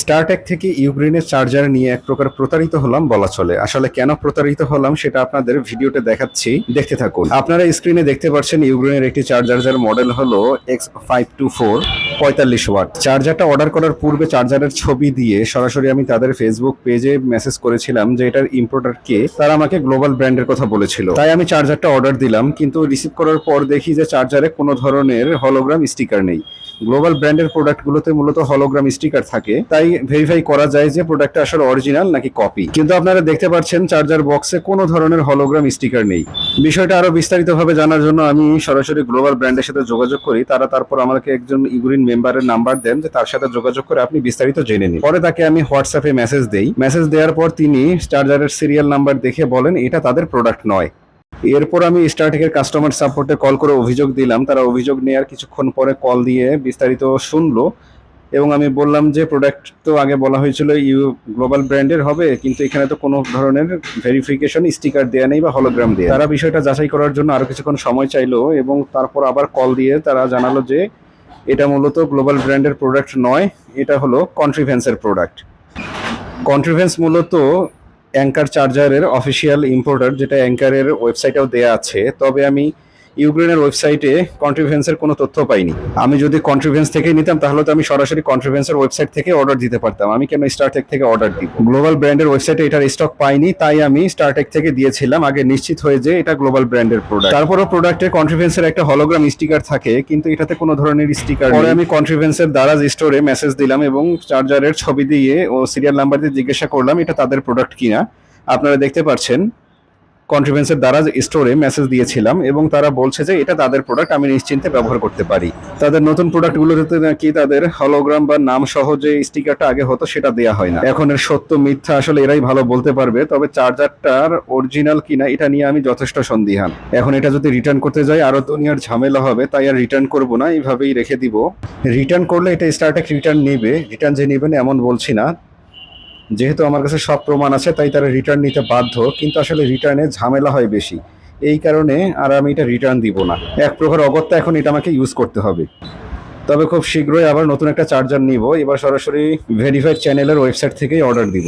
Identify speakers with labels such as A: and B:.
A: Star Tech থেকে ইউক্রেনের charger নিয়ে এক প্রকার প্রতারিত হলাম বলা চলে। আসলে কেন প্রতারিত হলাম সেটা আপনাদের ভিডিওতে দেখাচ্ছি। দেখতে থাকুন। আপনারা স্ক্রিনে দেখতে পাচ্ছেন ইউক্রেনের একটি চার্জার যার মডেল হলো এক্স ফাইভ টু ফোর পঁয়তাল্লিশ ওয়াট। চার্জারটা অর্ডার করার পূর্বে চার্জারের ছবি দিয়ে সরাসরি আমি তাদের ফেসবুক পেজে মেসেজ করেছিলাম যে এটার ইম্পোর্টার কে, তারা আমাকে গ্লোবাল ব্র্যান্ডের কথা বলেছিল। তাই আমি চার্জারটা অর্ডার দিলাম, কিন্তু রিসিভ করার পর দেখি যে চার্জারে কোনো ধরনের হলোগ্রাম স্টিকার নেই। গ্লোবাল ব্র্যান্ডের প্রোডাক্টগুলোতে মূলত হলোগ্রাম স্টিকার থাকে, তাই ভেরিফাই করা যায় যে প্রোডাক্টটা আসলে অরিজিনাল নাকি কপি কিন্তু আপনারা দেখতে পাচ্ছেন চার্জার বক্সে কোনো ধরনের হলোগ্রাম স্টিকার নেই। বিষয়টা আরও বিস্তারিতভাবে জানার জন্য আমি সরাসরি গ্লোবাল ব্র্যান্ডের সাথে যোগাযোগ করি, তারা তারপর আমাকে একজন ইগুরিন মেম্বারের নাম্বার দেন যে তার সাথে যোগাযোগ করে আপনি বিস্তারিত জেনে নিন। পরে তাকে আমি হোয়াটসঅ্যাপে মেসেজ দেই। মেসেজ দেওয়ার পর তিনি চার্জারের সিরিয়াল নাম্বার দেখে বলেন, এটা তাদের প্রোডাক্ট নয়। এরপর আমি স্টার্টেকের কাস্টমার সাপোর্টে কল করে অভিযোগ দিলাম। তারা অভিযোগ নেওয়ার কিছুক্ষণ পরে কল দিয়ে বিস্তারিত শুনলো এবং আমি বললাম যে প্রোডাক্ট তো আগে বলা হয়েছিল ইউ গ্লোবাল ব্র্যান্ডের হবে, কিন্তু এখানে তো কোনো ধরনের ভেরিফিকেশন স্টিকার দেওয়া নেই বা হলোগ্রাম দেওয়া তারা বিষয়টা যাচাই করার জন্য আরও কিছুক্ষণ সময় চাইলো এবং তারপর আবার কল দিয়ে তারা জানালো যে এটা মূলত গ্লোবাল ব্র্যান্ডের প্রোডাক্ট নয়, এটা হলো কন্ট্রিভেন্সের প্রোডাক্ট। কন্ট্রিভেন্স মূলত অ্যাঙ্কার চার্জারের অফিসিয়াল ইম্পোর্টার, যেটা অ্যাঙ্কারের ওয়েবসাইটেও দেওয়া আছে। তবে আমি ইউক্রেনের ওয়েবসাইটে কন্ট্রিভেন্সের কোনো তথ্য পাইনি। আমি যদি কন্ট্রিভেন্স থেকে নিতাম তাহলে তো আমি সরাসরি কন্ট্রিভেন্সের ওয়েবসাইট থেকে অর্ডার দিতে পারতাম। আমি কেন স্টারটেক থেকে অর্ডার দিব? গ্লোবাল ব্র্যান্ডের ওয়েবসাইটে এটার স্টক পাইনি তাই আমি স্টারটেক থেকে দিয়েছিলাম। আগে নিশ্চিত হয়ে যে এটা গ্লোবাল ব্র্যান্ডের প্রোডাক্ট তারপরও প্রোডাক্টে কন্ট্রিভেন্সের একটা হলোগ্রাম স্টিকার থাকে কিন্তু এটাতে কোনো ধরনের স্টিকার পরে আমি কন্ট্রিভেন্সের দ্বারা স্টোরে মেসেজ দিলাম এবং চার্জারের ছবি দিয়ে ও সিরিয়াল নাম্বার দিয়ে জিজ্ঞাসা করলাম এটা তাদের প্রোডাক্ট কিনা? আপনারা দেখতে পাচ্ছেন কন্ট্রিভেন্সের দ্বারা স্টোরে মেসেজ দিয়েছিলাম এবং তারা বলছে যে এটা তাদের প্রোডাক্ট আমি নিশ্চিন্তে ব্যবহার করতে পারি। তাদের নতুন প্রোডাক্টগুলোতে নাকি তাদের হলোগ্রাম বা নাম সহ যে স্টিকারটা আগে হতো সেটা দেয়া হয় না। এখন এর সত্য, মিথ্যা আসলে এরাই ভালো বলতে পারবে, তবে চার্জারটার অরিজিনাল কিনা এটা নিয়ে আমি যথেষ্ট সন্দিহান। এখন এটা যদি রিটার্ন করতে যাই, আরও দুনিয়ার ঝামেলা হবে, তাই আর রিটার্ন করব না, এইভাবেই রেখে দিব। রিটার্ন করলে এটা স্টার্টেক রিটার্ন নেবে। রিটার্ন যে নেবেন এমন বলছি না। যেহেতু আমার কাছে সব প্রমাণ আছে, তাই তারা রিটার্ন নিতে বাধ্য, কিন্তু আসলে রিটার্নে ঝামেলা হয় বেশি। এই কারণে আর আমি এটা রিটার্ন দিব না। এক প্রকার অগত্যা এখন এটা আমাকে ইউজ করতে হবে। তবে খুব শীঘ্রই আবার নতুন একটা চার্জার নিব। এবার সরাসরি ভেরিফাইড চ্যানেলের ওয়েবসাইট থেকেই অর্ডার দিব।